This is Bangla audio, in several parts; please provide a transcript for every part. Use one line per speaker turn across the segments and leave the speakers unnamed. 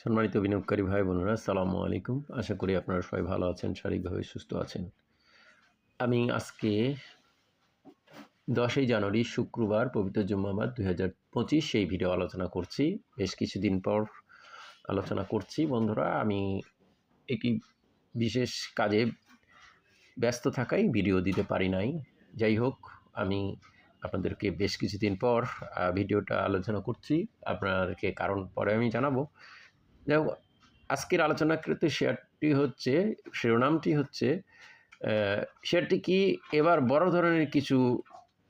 সম্মানিত বিনিয়োগকারী ভাই বোনেরা সালামু আলাইকুম। আশা করি আপনারা সবাই ভালো আছেন, শারীরিকভাবে সুস্থ আছেন। আমি আজকে দশই জানুয়ারি, শুক্রবার, পবিত্র জুম্মাবাদ দুই হাজার পঁচিশ সেই ভিডিও আলোচনা করছি। বেশ কিছুদিন পর আলোচনা করছি। বন্ধুরা, আমি একটি বিশেষ কাজে ব্যস্ত থাকায় ভিডিও দিতে পারি নাই। যাই হোক, আমি আপনাদেরকে বেশ কিছুদিন পর ভিডিওটা আলোচনা করছি। আপনাদেরকে কারণ পরে আমি জানাব। যাই হোক, আজকের আলোচনাকৃত শেয়ারটি হচ্ছে, শিরোনামটি হচ্ছে শেয়ারটি কি এবার বড় ধরনের কিছু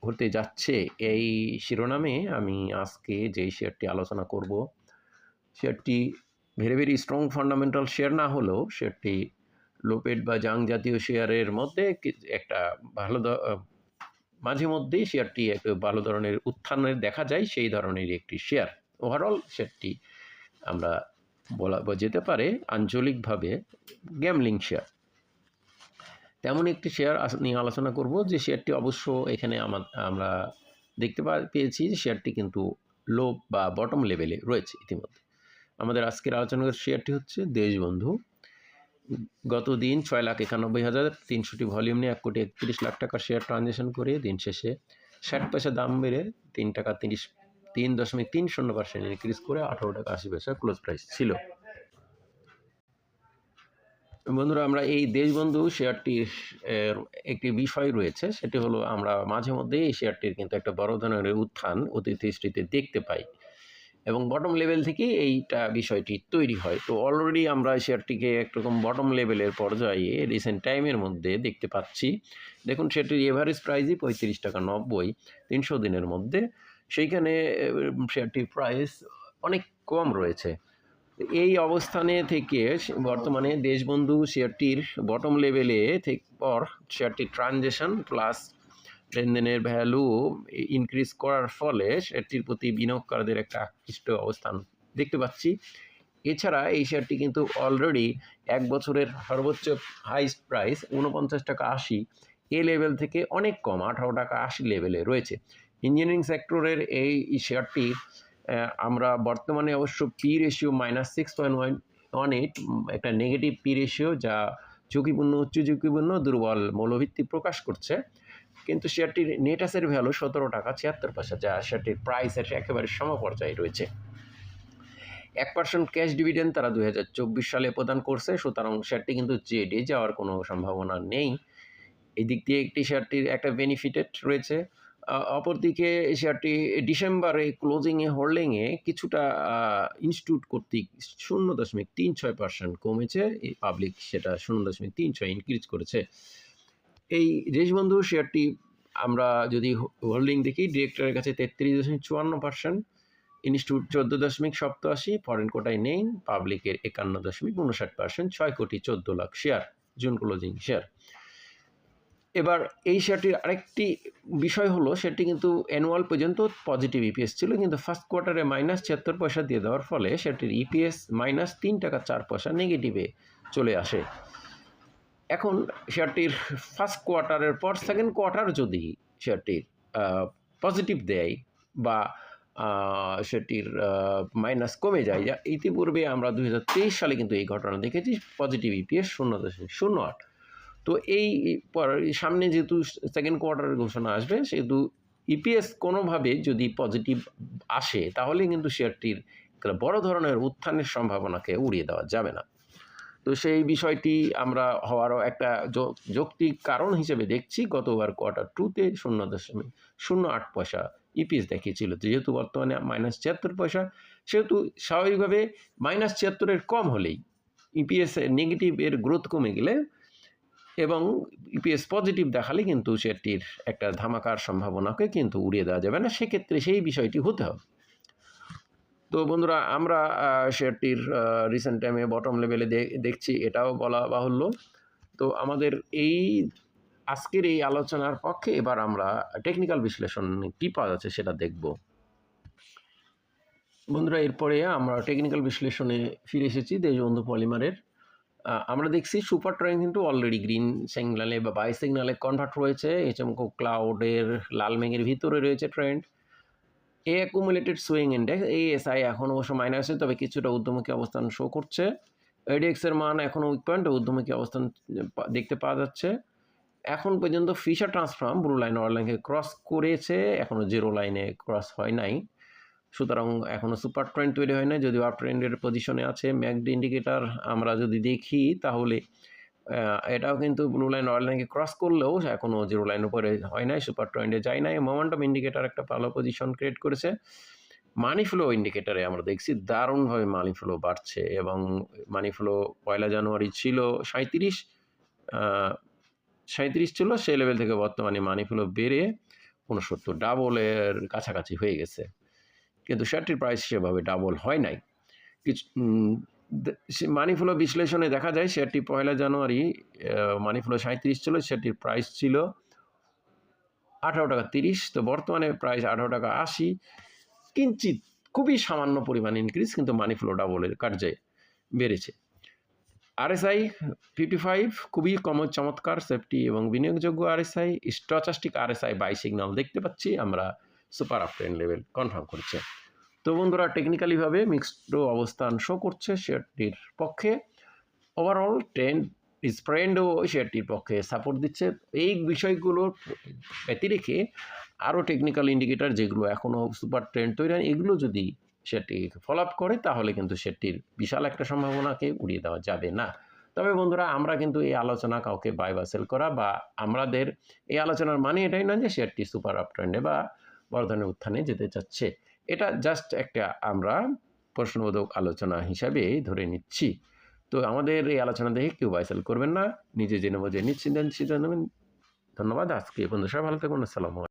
হতে যাচ্ছে? এই শিরোনামে আমি আজকে যেই শেয়ারটি আলোচনা করব, শেয়ারটি very very strong fundamental share না হলেও শেয়ারটি লোপেড বা জাং জাতীয় শেয়ারের মধ্যে একটা ভালো মাঝে মধ্যেই শেয়ারটি একটু ভালো ধরনের উত্থানের দেখা যায়, সেই ধরনের একটি শেয়ার ওভারঅল শেয়ারটি আমরা বলা যেতে পারে আঞ্চলিকভাবে গ্যামলিং শেয়ার তেমন একটি শেয়ার নিয়ে আলোচনা করব যে শেয়ারটি অবশ্য এখানে আমা- আমরা দেখতে পেয়েছি যে শেয়ারটি কিন্তু লো বা বটম লেভেলে রয়েছে ইতিমধ্যে। আমাদের আজকের আলোচনার শেয়ারটি হচ্ছে দেশবন্ধু গত দিন ছয় লাখ একানব্বই হাজার তিনশোটি ভলিউম নিয়ে এক কোটি একত্রিশ লাখ টাকার শেয়ার ট্রানজ্যাকশন করে দিন শেষে ষাট পয়সা দাম বেড়ে তিন টাকা তিরিশ তিন দশমিক তিন শূন্য পার্সেন্ট ইনক্রিজ করে আঠারো টাকা আশি পয়সা ক্লোজ প্রাইস ছিল। বন্ধুরা, আমরা এই দেশবন্ধু শেয়ারটির একটি বিষয় রয়েছে, সেটি হলো আমরা মাঝে মধ্যে এই শেয়ারটির কিন্তু একটা বড় ধরনের উত্থান অতীত হিস্ট্রিতে দেখতে পাই। এবং বটম লেভেল থেকেই এইটা বিষয়টি তৈরি হয়। তো অলরেডি আমরা শেয়ারটিকে একরকম বটম লেভেলের পর্যায়ে রিসেন্ট টাইমের মধ্যে দেখতে পাচ্ছি। দেখুন, সেটির এভারেজ প্রাইসই পঁয়ত্রিশ টাকা নব্বই, তিনশো দিনের মধ্যে সেইখানে শেয়ারটির প্রাইস অনেক কম রয়েছে। এই অবস্থানে থেকে বর্তমানে দেশবন্ধু শেয়ারটির বটম লেভেলে পর শেয়ারটির ট্রানজেকশন প্লাস লেনদেনের ভ্যালু ইনক্রিজ করার ফলে শেয়ারটির প্রতি বিনিয়োগকারীদের একটা আকৃষ্ট অবস্থান দেখতে পাচ্ছি। এছাড়া এই শেয়ারটি কিন্তু অলরেডি এক বছরের সর্বোচ্চ হাইস্ট প্রাইস উনপঞ্চাশ টাকা আশি, এ লেভেল থেকে অনেক কম, আঠারো টাকা আশি লেভেলে রয়েছে। ইঞ্জিনিয়ারিং সেক্টরের এই শেয়ারটি আমরা বর্তমানে অবশ্য P ratio minus six point eight একটা নেগেটিভ পি রেশিও যা ঝুঁকিপূর্ণ উচ্চ ঝুঁকিপূর্ণ দুর্বল মৌলভিত্তি প্রকাশ করছে। কিন্তু শেয়ারটির নেট অ্যাসেট ভ্যালু সতেরো টাকা ছিয়াত্তর পয়সা, যা শেয়ারটির প্রাইসের একেবারে সমপর্যায়ে রয়েছে। এক পার্সেন্ট ক্যাশ ডিভিডেন্ড তারা দু হাজার চব্বিশ সালে প্রদান করছে, সুতরাং শেয়ারটি কিন্তু জেডে যাওয়ার কোনো সম্ভাবনা নেই। এই দিক দিয়ে একটি শেয়ারটির একটা বেনিফিটেড রয়েছে। অপরদিকে শেয়ারটি ডিসেম্বরে ক্লোজিংয়ে, হোল্ডিংয়ে কিছুটা ইনস্টিটিউট কর্তৃক শূন্য দশমিক তিন ছয় পার্সেন্ট কমেছে। পাবলিক সেটা শূন্য দশমিক তিন ছয় ইনক্রিজ করেছে। এই দেশবন্ধু শেয়ারটি আমরা যদি হোল্ডিং দেখি, ডিরেক্টরের কাছে তেত্রিশ দশমিক চুয়ান্ন পার্সেন্ট, ইনস্টিটিউট চোদ্দ দশমিক সপ্তাশি, ফরেন কোটায় নেই, পাবলিকের একান্ন দশমিক উনষাট পার্সেন্ট, ছয় কোটি চোদ্দ lakh share, June closing share. এবার এই শেয়ারটির আরেকটি বিষয় হলো সেটি কিন্তু অ্যানুয়াল পর্যন্ত পজিটিভ ইপিএস ছিল, কিন্তু ফার্স্ট কোয়ার্টারে মাইনাস ছিয়াত্তর পয়সা দিয়ে দেওয়ার ফলে সেটির ইপিএস মাইনাস তিন টাকা চার পয়সা নেগেটিভে চলে আসে। এখন শেয়ারটির ফার্স্ট কোয়ার্টারের পর সেকেন্ড কোয়ার্টার যদি শেয়ারটির পজিটিভ দেয় বা সেটির মাইনাস কমে যায় যা ইতিপূর্বে আমরা দু হাজার তেইশ সালে কিন্তু এই ঘটনা দেখেছি পজিটিভ ইপিএস শূন্য দশমিক শূন্য আট। তো এই পর- সামনে যেহেতু সেকেন্ড কোয়ার্টারের ঘোষণা আসবে, সেহেতু ইপিএস কোনোভাবে যদি পজিটিভ আসে, তাহলে কিন্তু শেয়ারটির বড় ধরনের উত্থানের সম্ভাবনাকে উড়িয়ে দেওয়া যাবে না। তো সেই বিষয়টি আমরা হওয়ারও একটা যৌক্তিক কারণ হিসেবে দেখছি। গতবার কোয়ার্টার টুতে শূন্য দশমিক শূন্য আট পয়সা ইপিএস দেখিয়েছিল, যেহেতু বর্তমানে মাইনাস ছিয়াত্তর পয়সা, সেহেতু স্বাভাবিকভাবে মাইনাস ছিয়াত্তরের কম হলেই ইপিএস নেগেটিভ এর গ্রোথ কমে গেলে এবং ইপিএস পজিটিভ দেখালে কিন্তু সেটির একটা ধামাকার সম্ভাবনাকে কিন্তু উড়িয়ে দেওয়া যাবে না। সেক্ষেত্রে সেই বিষয়টি হতে হবে। তো বন্ধুরা, আমরা শেয়ারটির রিসেন্ট টাইমে বটম লেভেলে দেখছি, এটাও বলা বাহুল্য। তো আমাদের এই, আজকের এই আলোচনার পক্ষে এবার আমরা টেকনিক্যাল বিশ্লেষণ কী পাওয়া যাচ্ছে সেটা দেখব। বন্ধুরা, এরপরে আমরা টেকনিক্যাল বিশ্লেষণে ফিরে এসেছি দেশবন্ধু পলিমারের। আমরা দেখছি সুপার ট্রেন কিন্তু অলরেডি গ্রিন সিগনালে বা বাই সিগনালে কনভার্ট রয়েছে এচএমকো ক্লাউডের লাল মেঘের ভিতরে রয়েছে ট্রেন্ড এ অ্যাকুমুলেটেড সুইং ইন্ডেক্স এই এসআই এখন অবশ্য মাইনাসে তবে কিছুটা ঊর্ধ্বমুখী অবস্থান শো করছে। এডিএক্সের মান এখনও উইক পয়েন্ট ঊর্ধ্বমুখী অবস্থান দেখতে পাওয়া যাচ্ছে। এখন পর্যন্ত fisher transform blue line or লাইনকে ক্রস করেছে এখনও জিরো লাইনে ক্রস হয় নাই। সুতরাং এখনও সুপার ট্রেন্ড তৈরি হয় না যদিও আপ ট্রেন্ডের পজিশনে আছে। ম্যাকড ইন্ডিকেটার আমরা যদি দেখি, তাহলে এটাও কিন্তু ব্লু লাইন অয়েল লাইনকে ক্রস করলেও এখনও জিরো লাইন উপরে হয় নাই, সুপার ট্রেন্ডে যায় নাই। মোমেন্টাম ইন্ডিকেটার একটা ভালো পজিশন ক্রিয়েট করেছে। মানি ফ্লো ইন্ডিকেটারে আমরা দেখছি, দারুণভাবে মানি ফ্লো বাড়ছে এবং মানি ফ্লো পয়লা জানুয়ারি ছিল সাঁত্রিশ সাঁত্রিশ ছিল, সেই লেভেল থেকে বর্তমানে মানি ফ্লো বেড়ে উনসত্তর ডাবলের কাছাকাছি হয়ে গেছে। কিন্তু শেয়ারটির প্রাইস সেভাবে ডাবল হয় নাই। কিছু মানি ফ্লো বিশ্লেষণে দেখা যায় শেয়ারটি পয়লা জানুয়ারি মানি ফ্লো সাঁত্রিশ ছিল, সেটির প্রাইস ছিল আঠারো টাকা তিরিশ। তো বর্তমানে প্রাইস আঠারো টাকা আশি। কিঞ্চিত খুবই সামান্য পরিমাণ ইনক্রিজ কিন্তু মানি ফ্লো ডাবলের কার্যে বেড়েছে। আরএসআই ফিফটি ফাইভ খুবই কম চমৎকার সেফটি এবং বিনিয়োগযোগ্য RSI stochastic RSI buy signal দেখতে পাচ্ছি। আমরা সুপার আপট্রেন্ড লেভেল কনফার্ম করছে। তো বন্ধুরা টেকনিক্যালিভাবে মিক্সড অবস্থান শো করছে শেয়ারটির পক্ষে। ওভারঅল ট্রেন্ড স্প্রেন্ডও শেয়ারটির পক্ষে সাপোর্ট দিচ্ছে। এই বিষয়গুলোর ব্যতিরেকে আরও টেকনিক্যাল ইন্ডিকেটার যেগুলো এখনও সুপার ট্রেন্ড তৈরি হয় এগুলো যদি সেটি ফলো আপ করে, তাহলে কিন্তু সেটির বিশাল একটা সম্ভাবনাকে উড়িয়ে দেওয়া যাবে না। তবে বন্ধুরা, আমরা কিন্তু এই আলোচনা কাউকে বাই করা বা আমাদের এই আলোচনার মানে এটাই নয় যে শেয়ারটি সুপার আপ ট্রেন্ডে বা বর্ধনের উত্থানে যেতে চাচ্ছে। এটা জাস্ট একটা আমরা প্রশ্নবোধক আলোচনা হিসাবে ধরে নিচ্ছি। তো আমাদের এই আলোচনা দেখে কেউ বাইসেল করবেন না। নিজে জেনে বোঝে নিশ্চিন্ত ধন্যবাদ। আজকে বন্ধু সবাই ভালো থাকুন। আসসালামু